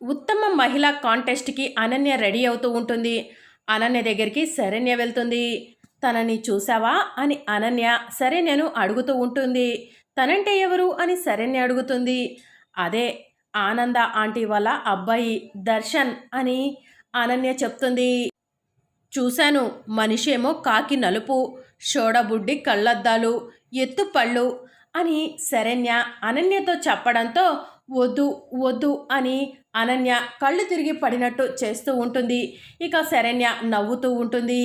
ఉత్తమ మహిళా కాంటెస్ట్కి అనన్య రెడీ అవుతూ ఉంటుంది. అనన్య దగ్గరికి శరణ్య వెళ్తుంది. తనని చూసావా అని అనన్య శరణ్యను అడుగుతూ ఉంటుంది. తనంటే ఎవరు? అని శరణ్య అడుగుతుంది. అదే ఆనంద ఆంటీ వాళ్ళ అబ్బాయి దర్శన్ అని అనన్య చెప్తుంది. చూశాను మనిషేమో కాకి నలుపు షోడబుడ్డి కళ్ళద్దాలు ఎత్తు పళ్ళు అని శరణ్య అనన్యతో చెప్పడంతో వద్దు వద్దు అని అనన్య కళ్ళు తిరిగి పడినట్టు చేస్తూ ఉంటుంది. ఇక శరణ్య నవ్వుతూ ఉంటుంది.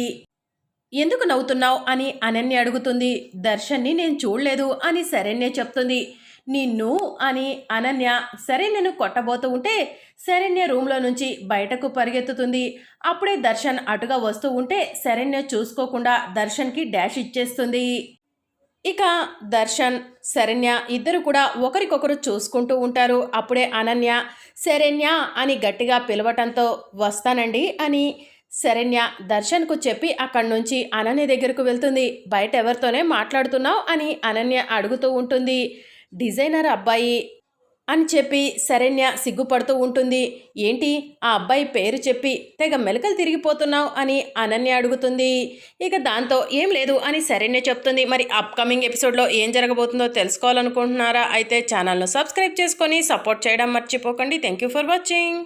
ఎందుకు నవ్వుతున్నావు అని అనన్య అడుగుతుంది. దర్శన్ని నేను చూడలేదు అని శరణ్య చెప్తుంది. నిన్ను అని అనన్య శరణ్యను కొట్టబోతూ ఉంటే శరణ్య రూమ్లో నుంచి బయటకు పరిగెత్తుతుంది. అప్పుడే దర్శన్ అటుగా వస్తూ ఉంటే శరణ్య చూసుకోకుండా దర్శన్కి డాష్ ఇచ్చేస్తుంది. ఇక దర్శన్ శరణ్య ఇద్దరు కూడా ఒకరికొకరు చూసుకుంటూ ఉంటారు. అప్పుడే అనన్య శరణ్య అని గట్టిగా పిలవటంతో వస్తానండి అని శరణ్య దర్శన్కు చెప్పి అక్కడి నుంచి అనన్య దగ్గరకు వెళ్తుంది. బయట ఎవరితోనే మాట్లాడుతున్నావు అని అనన్య అడుగుతూ ఉంటుంది. డిజైనర్ అబ్బాయి అని చెప్పి శరణ్య సిగ్గుపడుతూ ఉంటుంది. ఏంటి? ఆ అబ్బాయి పేరు చెప్పి తెగ మెలకలు తిరిగిపోతున్నావు అని అనన్య అడుగుతుంది. ఇక దాంతో ఏం లేదు అని శరణ్య చెప్తుంది. మరి అప్కమింగ్ ఎపిసోడ్లో ఏం జరగబోతుందో తెలుసుకోవాలనుకుంటున్నారా? అయితే ఛానల్ను సబ్స్క్రైబ్ చేసుకొని సపోర్ట్ చేయడం మర్చిపోకండి. Thank you for watching